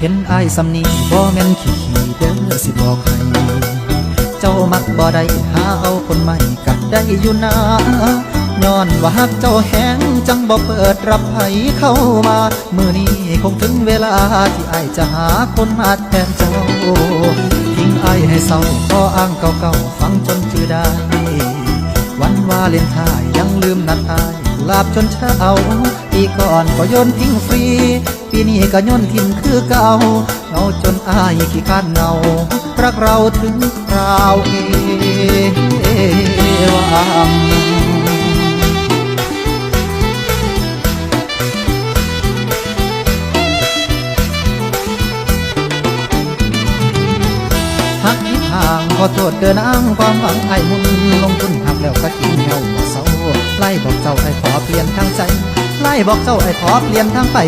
เห็นอายสำนีบ่แม่นขี้ขี้เด้อสิบอกให้เจ้ามักบ่ได้หาเอาคนใหม่กัดได้อยู่นะย้อนว่าหักเจ้าแหงจังบ่เปิดรับไผเข้ามา มือนี้คงถึงเวลาที่อายจะหาคนมาแทนเจ้า ทิ้งอายให้เศร้าก็อ้างเก่าๆฟังจนจือได้ วันวาเลนไทน์ยังลืมนัดอาย ลาบจนเช้าปีก่อนก็โยนทิ้งฟรี ปีนี้ก็โยนทิ้งคือเก่าเงาจนอายขี้ค้านเงารักเราถึงคราวเอวังหักทิศทางขอโทษเดินอ้างความหวังไอ้มุนลงทุนหักแล้วก็กินเหี่ยวเศร้า บอกเจ้าไอ้ขอเปลี่ยนทางใจไล่บอกเจ้าไอ้ขอเปลี่ยนทางไป